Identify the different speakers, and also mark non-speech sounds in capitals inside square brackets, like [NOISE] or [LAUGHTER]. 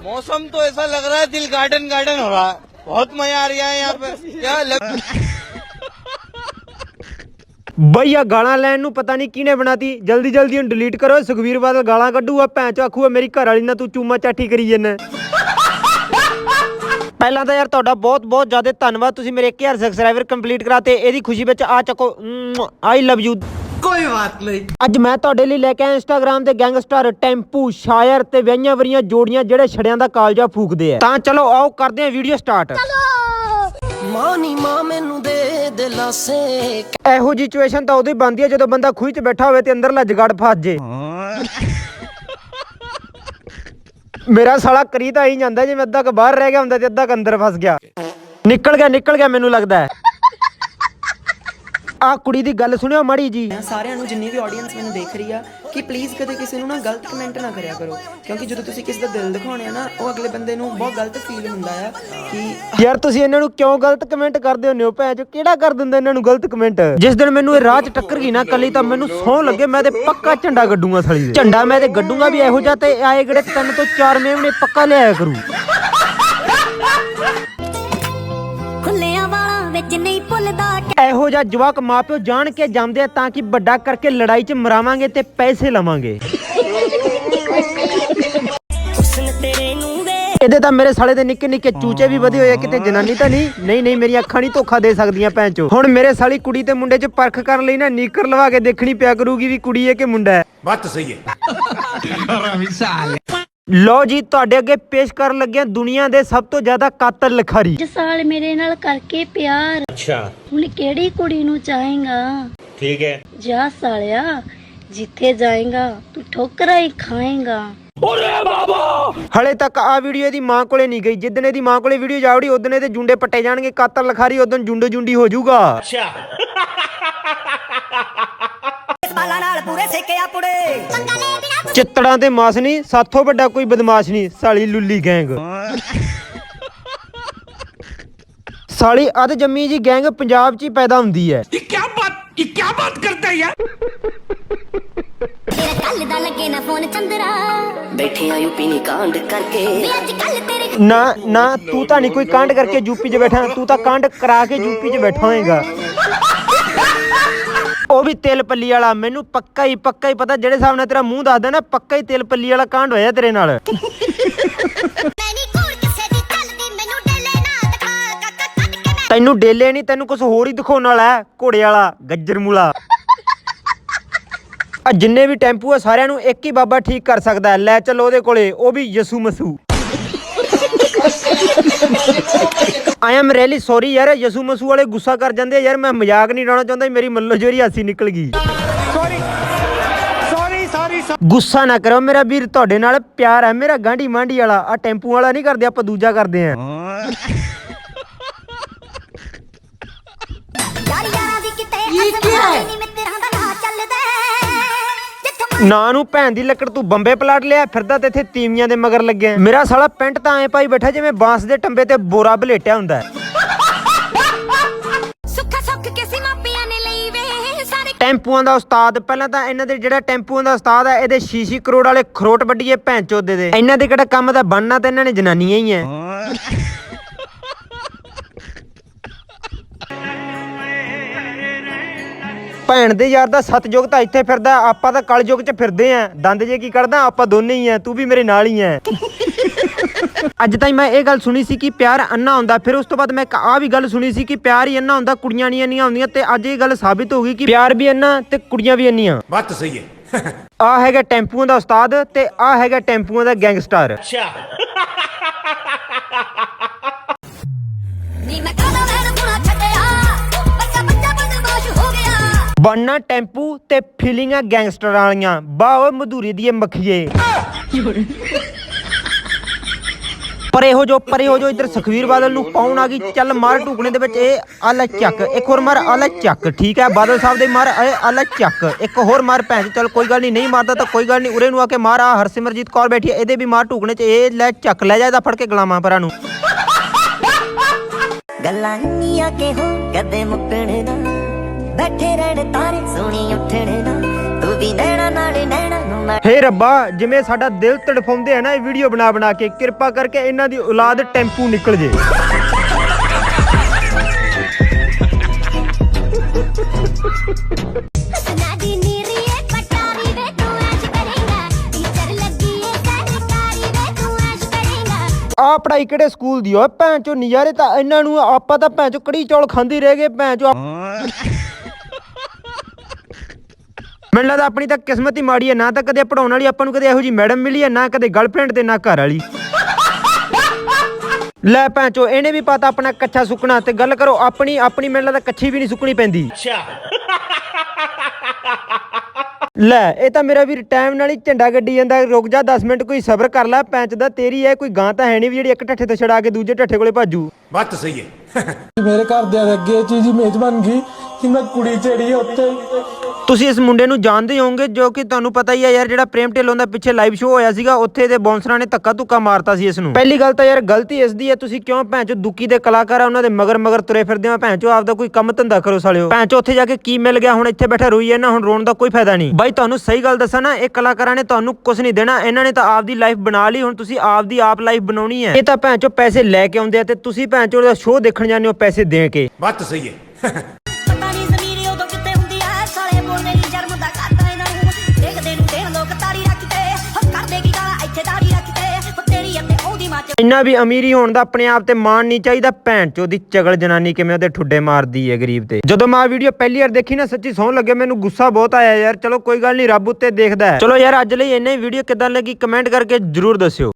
Speaker 1: मौसम तो ऐसा लग रहा है दिल गार्डन गार्डन हो रहा है बहुत मजा आ रहा है यहाँ पे क्या लग...
Speaker 2: ਬਈ ਆ ਗਾਲਾਂ ਲੈਣ ਨੂੰ ਪਤਾ ਨਹੀਂ ਕਿਹਨੇ ਬਣਾਤੀ ਜਲਦੀ ਜਲਦੀ ਇਹਨੂੰ ਡਿਲੀਟ ਕਰੋ ਸੁਖਵੀਰ ਬਾਦਲ ਗਾਲਾਂ ਕੱਢੂਗਾ ਭੈਣ ਚ ਆਖੂਗਾ ਮੇਰੀ ਘਰ ਵਾਲੀ ਨਾਲ ਤੂੰ ਚੂਮਾ ਚਾਟੀ ਕਰੀ ਜੰਨਾ ਪਹਿਲਾਂ ਤਾਂ ਯਾਰ ਤੁਹਾਡਾ ਬਹੁਤ ਬਹੁਤ ਜ਼ਿਆਦਾ ਧੰਨਵਾਦ ਤੁਸੀਂ ਮੇਰੇ 1000 ਸਬਸਕ੍ਰਾਈਬਰ ਕੰਪਲੀਟ ਕਰਾਤੇ ਇਹਦੀ ਖੁਸ਼ੀ ਵਿੱਚ ਆ ਚੱਕੋ ਆਈ ਲਵ ਯੂ
Speaker 1: ਕੋਈ ਬਾਤ ਨਹੀਂ।
Speaker 2: ਅੱਜ ਮੈਂ ਤੁਹਾਡੇ ਲਈ ਲੈ ਕੇ ਆਇਆ ਇੰਸਟਾਗ੍ਰam ਤੇ ਗੈਂਗਸਟਰ ਟੈਂਪੂ ਸ਼ਾਇਰ ਤੇ ਵਿਆਹੀਆਂ ਵਰੀਆਂ ਜੋੜੀਆਂ ਜਿਹੜੇ ਛੜਿਆਂ ਦਾ ਕਾਲਜਾ ਫੂਕਦੇ ਆ। ਤਾਂ ਚਲੋ ਆਓ ਕਰਦੇ ਆ ਵੀਡੀਓ ਸਟਾਰਟ
Speaker 3: ਮਾਨੀ ਮਾਂ ਮੈਨੂੰ ਦੇ ਦਿਲਾਸੇ
Speaker 2: ਇਹੋ ਜੀ ਸਿਚੁਏਸ਼ਨ ਤਾਂ ਉਦੋਂ ਹੀ ਬਣਦੀ ਜਦੋਂ ਬੰਦਾ ਖੂਹ 'ਚ ਬੈਠਾ ਹੋਵੇ ਤੇ ਅੰਦਰ ਲੱਜ ਗੜ ਫਸ ਜੇ। ਮੇਰਾ ਸਾਲਾ ਕਰੀ ਤਾਂ ਹੀ ਜਾਂਦਾ ਜਿਵੇਂ ਅੱਧਾ ਕ ਬਾਹਰ ਰਹਿ ਗਿਆ ਹੁੰਦਾ ਤੇ ਅੱਧਾ ਕ ਅੰਦਰ ਫਸ ਗਿਆ। ਨਿਕਲ ਗਿਆ ਨਿਕਲ ਗਿਆ ਮੈਨੂੰ ਲੱਗਦਾ। ਹੈ ਆ ਕੁੜੀ ਦੀ ਗੱਲ ਸੁਣਿਓ ਮਾੜੀ ਜੀ।
Speaker 4: ਸਾਰਿਆਂ ਨੂੰ ਜਿੰਨੀ ਵੀ ਆਡੀਅנס ਮੈਨੂੰ ਦੇਖ ਰਹੀ ਆ ਕਿ ਪਲੀਜ਼ ਕਦੇ ਕਿਸੇ ਨੂੰ ਨਾ ਗਲਤ ਕਮੈਂਟ ਨਾ ਕਰਿਆ ਕਰੋ। ਕਿਉਂਕਿ ਜਦੋਂ ਤੁਸੀਂ ਕਿਸੇ ਦਾ ਦਿਲ ਦਿਖਾਉਂਦੇ ਆ ਨਾ ਉਹ ਅਗਲੇ ਬੰਦੇ ਨੂੰ ਬਹੁਤ ਗਲਤ ਫੀਲ ਹੁੰਦਾ ਆ ਕਿ
Speaker 2: ਯਾਰ ਤੁਸੀਂ ਇਹਨਾਂ ਨੂੰ ਕਿਉਂ ਗਲਤ ਕਮੈਂਟ ਕਰਦੇ ਹੁੰਦੇ ਹੋ ਚੋ? ਕਿਹੜਾ ਕਰ ਦਿੰਦਾ ਇਹਨਾਂ ਨੂੰ ਗਲਤ ਕਮੈਂਟ ਜਿਸ ਦਿਨ ਮੈਨੂੰ ਇਹ ਰਾਹ 'ਚ ਟੱਕਰ ਗਈ ਨਾ ਕੱਲੀ ਤਾਂ ਮੈਨੂੰ ਸੌਂ ਲੱਗੇ ਮੈਂ ਤੇ ਪੱਕਾ ਝੰਡਾ ਗੱਡੂਗਾ ਸਾਲੀ ਦੇ। ਝੰਡਾ ਮੈਂ ਤੇ ਗੱਡੂਗਾ ਵੀ ਇਹੋ ਜਿਹਾ ਤੇ ਆਏ ਕਿਹੜੇ ਤਿੰਨ ਤੋਂ ਚਾਰ ਮੇਵਨੇ ਪੱਕਾ ਲਿਆਇਆ ਕਰੂ।
Speaker 5: ਖੁੱਲਿਆਂ ਵਾਲਾਂ ਵਿੱਚ ਨਹੀਂ ਭੁੱਲਦਾ
Speaker 2: ਜਿਹਾ ਜਵਾਕ ਮਾਪਿਓ ਜਾਣ ਕੇ ਜਾਂਦੇ ਆ ਤਾਂ ਕਿ ਵੱਡਾ ਕਰਕੇ ਲੜਾਈ 'ਚ ਮਰਾਵਾਂਗੇ ਤੇ ਪੈਸੇ ਲਵਾਂਗੇ।
Speaker 5: ਹੁਸਨ ਤੇਰੇ ਨੂੰ ਵੇ
Speaker 2: ਇਹਦੇ ਤਾਂ ਮੇਰੇ ਸਾਲੇ ਦੇ ਨਿੱਕੇ ਨਿੱਕੇ ਚੂਚੇ ਵੀ ਵਧੇ ਹੋਏ ਆ ਕਿਤੇ ਜਨਾਨੀ ਤਾਂ ਨਹੀਂ? ਨਹੀਂ ਨਹੀਂ ਮੇਰੀਆਂ ਅੱਖਾਂ ਨਹੀਂ ਧੋਖਾ ਦੇ ਸਕਦੀਆਂ ਭੈਣ ਚੋ। ਹੁਣ ਮੇਰੇ ਸਾਲੀ ਕੁੜੀ ਤੇ ਮੁੰਡੇ 'ਚ ਪਰਖ ਕਰਨ ਲਈ ਨਾ ਨੀਕਰ ਲਵਾ ਕੇ ਦੇਖਣੀ ਪਿਆ ਕਰੂਗੀ ਵੀ ਕੁੜੀ ਹੈ ਕਿ ਮੁੰਡਾ ਹੈ।
Speaker 6: ਬਾਤ ਸਹੀ ਹੈ। [LAUGHS]
Speaker 2: ਲੋ ਜੀ ਤੁਹਾਡੇ ਅੱਗੇ ਪੇਸ਼ ਕਰਨ ਲੱਗਿਆ ਦੁਨੀਆ ਦੇ ਸਭ ਤੋਂ ਜ਼ਿਆਦਾ ਕਾਤਲ ਲਖਾਰੀ।
Speaker 7: ਅੱਜ ਸਾਲ ਮੇਰੇ ਨਾਲ ਕਰਕੇ ਪਿਆਰ। ਅੱਛਾ। ਹੁਣ ਕਿਹੜੀ ਕੁੜੀ ਨੂੰ ਚਾਹੇਗਾ? ਠੀਕ ਹੈ। ਜਾ ਸਾਲਿਆ ਜਿੱਥੇ ਜਾਏਗਾ ਤੂੰ ਠੋਕਰਾਂ ਹੀ ਖਾਏਗਾ।
Speaker 2: ਹਲੇ ਤੱਕ ਆ ਵੀਡੀਓ ਇਹਦੀ ਮਾਂ ਕੋਲੇ ਨਹੀਂ ਗਈ। ਜਿੱਦਣ ਇਹਦੀ ਮਾਂ ਕੋਲੇ ਵੀਡੀਓ ਜਾਵੜੀ ਉਦੋਂ ਇਹਦੇ ਜੁੰਡੇ ਪੱਟੇ ਜਾਣਗੇ ਕਾਤਲ ਲਖਾਰੀ ਉਦੋਂ ਜੁੰਡੇ ਜੁੰਡੀ ਹੋ ਜਾਊਗਾ।
Speaker 3: ਬਾਲਾਂ ਨਾਲ ਪੂਰੇ ਸੇਕਿਆ ਪੁੜੇ
Speaker 2: ਚਿੱਤੜਾਂ ਤੇ ਮਾਸ ਨਹੀਂ ਸਾਥੋਂ ਵੱਡਾ ਕੋਈ ਬਦਮਾਸ਼ ਨਹੀਂ ਸਾਲੀ ਲੁੱਲੀ ਗੈਂਗ। ਸਾਲੀ ਅਧ ਜੰਮੀ ਜੀ ਗੈਂਗ ਪੰਜਾਬ 'ਚ ਹੀ ਪੈਦਾ ਹੁੰਦੀ ਹੈ।
Speaker 5: ਤੇਰੇ ਕੱਲ ਦਾ ਲੱਗੇ ਨਾ ਫੋਨ ਚੰਦਰਾ।
Speaker 3: ਬੈਠੇ ਆ ਯੂਪੀ ਨੀ ਕਾਂਡ ਕਰਕੇ।
Speaker 5: ਵੀ ਅੱਜ ਕੱਲ ਤੇਰੇ
Speaker 2: ਨਾ ਨਾ ਤੂੰ ਤਾਂ ਨਹੀਂ ਕੋਈ ਕਾਂਡ ਕਰਕੇ ਯੂਪੀ 'ਚ ਬੈਠਾ ਤੂੰ ਤਾਂ ਕਾਂਡ ਕਰਾ ਕੇ ਯੂਪੀ 'ਚ ਬੈਠਾ ਹੋਏਗਾ। ਉਹ ਵੀ ਤਿਲ ਪੱਲੀ ਵਾਲਾ। ਮੈਨੂੰ ਪੱਕਾ ਹੀ ਪੱਕਾ ਹੀ ਪਤਾ ਜਿਹੜੇ ਨਾਲ ਤੇਰਾ ਮੂੰਹ ਦੱਸਦਾ ਨਾ ਪੱਕਾ ਹੀ ਤਿਲ ਪੱਲੀ ਵਾਲਾ ਕਾਂਡ ਹੋਇਆ ਤੇਰੇ ਨਾਲ। ਤੈਨੂੰ ਡੇਲੇ ਨਹੀਂ ਤੈਨੂੰ ਕੁਝ ਹੋਰ ਹੀ ਦਿਖਾਉਣ ਵਾਲਾ ਹੈ ਘੋੜੇ ਵਾਲਾ ਗੱਜਰ ਮੂਲਾ। ਆ ਜਿੰਨੇ ਵੀ ਟੈਂਪੂ ਆ ਸਾਰਿਆਂ ਨੂੰ ਇੱਕ ਹੀ ਬਾਬਾ ਠੀਕ ਕਰ ਸਕਦਾ। ਲੈ ਚੱਲੋ ਉਹਦੇ ਕੋਲੇ ਉਹ ਵੀ ਯਸੂ ਮਸੂ। ਆਈ ਐਮ ਰੀਅਲੀ ਸੌਰੀ ਯਾਰ ਯਸੂ ਮਸੂ ਵਾਲੇ ਗੁੱਸਾ ਕਰ ਜਾਂਦੇ ਆ ਯਾਰ ਮੈਂ ਮਜ਼ਾਕ ਨਹੀਂ ਡਾਉਣਾ ਚਾਹੁੰਦਾ ਮੇਰੀ ਮੱਲੋ ਜੋਰੀ ਹਾਸੀ ਨਿਕਲ ਗਈ। ਗੁੱਸਾ ਨਾ ਕਰੋ ਮੇਰਾ ਵੀਰ ਤੁਹਾਡੇ ਨਾਲ ਪਿਆਰ ਹੈ ਮੇਰਾ ਗਾਂਢੀ ਮਾਂਢੀ ਵਾਲਾ। ਆ ਟੈਂਪੂ ਵਾਲਾ ਨਹੀਂ ਕਰਦੇ ਆਪਾਂ ਦੂਜਾ ਕਰਦੇ ਆ
Speaker 5: ਯਾਰ ਯਾਰਾਂ ਦੀ ਨਾ
Speaker 2: ਨੂੰ ਭੈਣ ਦੀ ਲੱਕੜ ਤੂੰ ਬੰਬੇ ਪਲਾਟ ਲਿਆ ਫਿਰਦਾ ਤੇ ਇੱਥੇ ਤੀਵੀਆਂ ਦੇ ਮਗਰ ਲੱਗਿਆ ਮੇਰਾ ਸਾਲਾ ਪੈਂਟ ਤਾਂ ਐ ਪਾਈ ਬੈਠਾ ਜਿਵੇਂ ਬਾਂਸ ਦੇ ਟੰਬੇ ਤੇ ਬੋਰਾ ਬਲੇਟਿਆ ਹੁੰਦਾ ਹੈ।
Speaker 5: ਸੁੱਖਾ ਸੁੱਖ ਕਿਸੇ ਮਾਪਿਆਂ ਨੇ ਲਈ ਵੇ ਸਾਰੇ
Speaker 2: ਟੈਂਪੂਆਂ ਦਾ ਉਸਤਾਦ ਪਹਿਲਾਂ ਤਾਂ ਇਹਨਾਂ ਦੇ ਜਿਹੜਾ ਟੈਂਪੂਆਂ ਦਾ ਉਸਤਾਦ ਹੈ ਇਹਦੇ ਸ਼ੀਸ਼ੀ ਕਰੋੜ ਵਾਲੇ ਖਰੋਟ ਵੱਡੀਏ ਭੈਣ ਚੋਦੇ ਦੇ ਇਹਨਾਂ ਦੇ ਕਿਹੜਾ ਕੰਮ ਦਾ ਬਣਨਾ ਤੇ ਇਹਨਾਂ ਨੇ ਜਨਾਨੀਆਂ ਹੀ ਐ। ਭੈਣ ਦੇ ਯਾਰ ਦਾ ਸਤਜੁਗ ਤਾਂ ਇੱਥੇ ਫਿਰਦਾ ਆਪਾਂ ਤਾਂ ਕਲਯੁਗ 'ਚ ਫਿਰਦੇ ਆਂ। ਦੰਦ ਜੇ ਕੀ ਕੱਢਦਾ ਆਪਾਂ ਦੋਨੇ ਹੀ ਆਂ ਤੂੰ ਵੀ ਮੇਰੇ ਨਾਲ ਹੀ ਐ [LAUGHS] ਅੱਜ ਤਾਈਂ ਮੈਂ ਇਹ ਗੱਲ ਸੁਣੀ ਸੀ ਕਿ ਪਿਆਰ ਅੰਨਾ ਹੁੰਦਾ ਫਿਰ ਉਸ ਤੋਂ ਬਾਅਦ ਮੈਂ ਇੱਕ ਆ ਵੀ ਗੱਲ ਸੁਣੀ ਸੀ ਕਿ ਪਿਆਰ ਹੀ ਅੰਨਾ ਹੁੰਦਾ ਕੁੜੀਆਂ ਨਹੀਂ ਅੰਨੀਆਂ ਹੁੰਦੀਆਂ ਤੇ ਅੱਜ ਇਹ ਗੱਲ ਸਾਬਿਤ ਹੋ ਗਈ ਕਿ ਪਿਆਰ ਵੀ ਅੰਨਾ ਤੇ ਕੁੜੀਆਂ ਵੀ ਅੰਨੀਆਂ।
Speaker 6: ਬਾਤ ਸਹੀ ਹੈ। [LAUGHS]
Speaker 2: ਆ ਹੈਗਾ ਟੈਂਪੂਆਂ ਦਾ ਉਸਤਾਦ ਤੇ ਆ ਹੈਗਾ ਟੈਂਪੂਆਂ ਦਾ ਗੈਂਗਸਟਰ। [LAUGHS]
Speaker 5: ਨੀ ਮੈਂ
Speaker 2: ਬਣਨਾ ਟੈਂਪੂ ਤੇ ਫੀਲਿੰਗਾਂ ਗੈਂਗਸਟਰ ਵਾਲੀਆਂ। ਬਾਹ ਓਏ ਮਧੂਰੀ ਦੀਏ ਮੱਖੀਏ। ਪਰੇ ਹੋ ਜੋ ਪਰੇ ਹੋ ਜੋ ਇੱਧਰ ਸੁਖਵੀਰ ਬਾਦਲ ਨੂੰ ਪਾਉਣ ਆ ਗਈ, ਚੱਲ ਮਾਰ ਢੂਕਣੇ ਦੇ ਵਿੱਚ ਇਹ ਆਲਾ ਚੱਕ। ਇੱਕ ਹੋਰ ਮਾਰ ਆਲਾ ਚੱਕ, ਠੀਕ ਹੈ? ਬਾਦਲ ਸਾਹਿਬ ਦੇ ਮਾਰ ਇਹ ਆਲਾ ਚੱਕ। ਇੱਕ ਹੋਰ ਮਾਰ ਭੈਣ ਚੱਲ ਕੋਈ ਗੱਲ ਨਹੀਂ ਨਹੀਂ ਮਾਰਦਾ ਤਾਂ ਕੋਈ ਗੱਲ ਨਹੀਂ। ਉਰੇ ਨੂੰ ਆ ਕੇ ਮਾਰ ਆ ਹਰਸਿਮਰਜੀਤ ਕੌਰ ਬੈਠੀ ਹੈ, ਇਹਦੇ ਵੀ ਮਾਰ ਢੂਕਣੇ 'ਚ ਇਹ ਲੈ ਚੱਕ, ਲੈ ਜਾ ਇਹਦਾ ਫੜ ਕੇ ਗਲਾਮਾਂ ਪਰਾਂ ਨੂੰ।
Speaker 3: ਗੱਲਾਂ ਨੀਆਂ ਕਿਹੋ, ਕਦੇ ਮੁੱਕਣੇ ਨਾ। ਬੈਠੇ ਰਹਿਣ ਤਾਰੇ ਸੋਣੀ ਉੱਠਣੇ ਨਾ। ਤੂੰ ਵੀ ਨੈਣਾ ਨਾਲੇ ਨੈਣਾ ਨੂੰ
Speaker 2: ਹੇ ਰੱਬਾ ਜਿਵੇਂ ਸਾਡਾ ਦਿਲ ਤੜਫਾਉਂਦੇ ਆ ਨਾ ਇਹ ਵੀਡੀਓ ਬਣਾ ਬਣਾ ਕੇ ਕਿਰਪਾ ਕਰਕੇ ਇਹਨਾਂ ਦੀ ਔਲਾਦ ਟੈਂਪੂ ਨਿਕਲ ਜੇ।
Speaker 5: ਹਸਨਾ ਦੀ ਨੀਰੀਏ ਪਟਾਰੀ ਵੇ ਤੂੰ ਐਸ਼ ਕਰੇਗਾ। ਟੀਚਰ ਲੱਗੀ ਏ ਸਰਕਾਰੀ ਵੇ ਤੂੰ ਐਸ਼ ਕਰੇਗਾ।
Speaker 2: ਆ ਪੜਾਈ ਕਿਹੜੇ ਸਕੂਲ ਦੀ ਓਏ ਭੈਣ ਚੋ ਨਜ਼ਾਰੇ ਤਾਂ ਇਹਨਾਂ ਨੂੰ ਆਪਾਂ ਤਾਂ ਭੈਣ ਚੋ ਕੜੀ ਚੌਲ ਖਾਂਦੇ ਰਹਿ ਗਏ ਭੈਣ ਚੋ। ਮੈਨੂੰ ਲੱਗਦਾ ਆਪਣੀ ਤਾਂ ਕਿਸਮਤ ਹੀ ਮਾੜੀ ਹੈ ਨਾ ਤਾਂ ਕਦੇ ਪੜਾਉਣ ਵਾਲੀ ਆਪਾਂ ਨੂੰ ਕਦੇ ਇਹੋ ਜੀ ਮੈਡਮ ਮਿਲੀ ਹੈ ਨਾ ਕਦੇ ਗਰਲਫ੍ਰੈਂਡ ਤੇ ਨਾ ਘਰ ਵਾਲੀ। [LAUGHS] ਲੈ ਭੈਣਚੋ ਇਹਨੇ ਵੀ ਪਤਾ ਆਪਣਾ ਕੱਚਾ ਸੁੱਕਣਾ ਤੇ ਗੱਲ ਕਰੋ ਆਪਣੀ ਆਪਣੀ ਮੈਨੂੰ ਲੱਗਦਾ ਕੱਚੀ ਵੀ ਨਹੀਂ ਸੁੱਕਣੀ ਪੈਂਦੀ। ਲੈ ਇਹ ਤਾਂ ਮੇਰਾ ਵੀ ਟਾਈਮ ਨਾਲ ਹੀ ਝੰਡਾ ਗੱਡੀ ਜਾਂਦਾ ਰੁਕ ਜਾ 10 ਮਿੰਟ ਕੋਈ ਸਬਰ ਕਰ ਲੈ ਪੈਂਚ ਦਾ ਤੇਰੀ ਐ ਕੋਈ ਗਾਂ ਤਾਂ ਹੈ ਨਹੀਂ ਵੀ ਜਿਹੜੀ ਇੱਕ ਠੱਠੇ ਤੋਂ ਛੜਾ ਕੇ ਦੂਜੇ ਠੱਠੇ ਕੋਲੇ ਭਾਜੂ
Speaker 6: ਬੱਤ ਸਹੀ ਹੈ।
Speaker 8: ਮੇਰੇ ਘਰ ਦੇ ਅੱਗੇ ਚੀਜ਼ ਮੇਜ਼ਬਾਨ ਗਈ ਕਿ ਮੈਂ ਕੁੜੀ ਚੜੀ ਉੱਤੇ
Speaker 2: ਤੁਸੀਂ ਇਸ ਮੁੰਡੇ ਨੂੰ ਜਾਣਦੇ ਹੋਵੋਗੇ ਜੋ ਕਿ ਤੁਹਾਨੂੰ ਪਤਾ ਹੀ ਆ ਯਾਰ ਜਿਹੜਾ ਪ੍ਰੇਮ ਢਿੱਲੋਂ ਦਾ ਪਿੱਛੇ ਲਾਈਵ ਸ਼ੋਅ ਹੋਇਆ ਸੀਗਾ ਉੱਥੇ ਦੇ ਬੌਂਸਰਾਂ ਨੇ ਧੱਕਾ ਧੁੱਕਾ ਮਾਰਤਾ ਸੀ ਇਸ ਨੂੰ। ਪਹਿਲੀ ਗੱਲ ਤਾਂ ਯਾਰ ਗਲਤੀ ਇਸ ਦੀ ਹੈ ਤੁਸੀਂ ਕਿਉਂ ਭੈਂਚੋ ਦੁੱਕੀ ਦੇ ਕਲਾਕਾਰ ਉਹਨਾਂ ਦੇ ਮਗਰ ਮਗਰ ਤੁਰੇ ਫਿਰਦੇ ਹੋ ਭੈਂਚੋ ਆਪਦਾ ਕੋਈ ਕੰਮ ਧੰਦਾ ਕਰੋ ਸਾਲਿਓ। ਭੈਂਚੋ ਉੱਥੇ ਜਾ ਕੇ ਕੀ ਮਿਲ ਗਿਆ ਹੁਣ ਇੱਥੇ ਬੈਠਾ ਰੋਈ ਨਾ ਹੁਣ ਰੋਣ ਦਾ ਕੋਈ ਫਾਇਦਾ ਨਹੀਂ। ਬਾਈ ਤੁਹਾਨੂੰ ਸਹੀ ਗੱਲ ਦੱਸਾਂ ਨਾ ਇਹ ਕਲਾਕਾਰਾਂ ਨੇ ਤੁਹਾਨੂੰ ਕੁਝ ਨਹੀਂ ਦੇਣਾ ਇਹਨਾਂ ਨੇ ਤਾਂ ਆਪਦੀ ਲਾਈਫ ਬਣਾ ਲਈ ਹੁਣ ਤੁਸੀਂ ਆਪਦੀ ਆਪ ਲਾਈਫ ਬਣਾਉਣੀ ਹੈ। ਇਹ ਤਾਂ ਭੈਂਚੋ ਪੈਸੇ ਲੈ ਕੇ ਆਉਂਦੇ ਆ ਤੇ ਤੁਸੀਂ ਭੈਂਚੋ ਦਾ ਸ਼ੋਅ ਦੇਖਣ ਜਾਂਦੇ ਹੋ ਪੈਸੇ ਦੇ ਕੇ।
Speaker 5: ਬੱਤ ਸਹੀ ਹੈ।
Speaker 2: ਇੰਨਾ ਵੀ ਅਮੀਰੀ ਹੋਣ ਦਾ ਆਪਣੇ ਆਪ ਤੇ ਮਾਣ ਨਹੀਂ ਚਾਹੀਦਾ। ਭੈਣ ਚੋ ਦੀ ਚਗਲ ਜਨਾਨੀ ਕਿਵੇਂ ਉਹਦੇ ਠੁੱਡੇ ਮਾਰਦੀ ਹੈ ਗਰੀਬ ਤੇ। ਜਦੋਂ ਮੈਂ ਵੀਡੀਓ ਪਹਿਲੀ ਵਾਰ ਦੇਖੀ ਨਾ, ਸੱਚੀ ਸੌਣ ਲੱਗੇ ਮੈਨੂੰ ਗੁੱਸਾ ਬਹੁਤ ਆਇਆ ਯਾਰ। ਚਲੋ ਕੋਈ ਗੱਲ ਨਹੀਂ, ਰੱਬ ਉੱਤੇ ਦੇਖਦਾ ਹੈ। ਚਲੋ ਯਾਰ, ਅੱਜ ਲਈ ਇੰਨਾ ਹੀ ਵੀਡੀਓ ਕਿਦਾਂ ਲੱਗੀ? ਕਮੈਂਟ ਕਰਕੇ ਜਰੂਰ ਦੱਸਿਓ।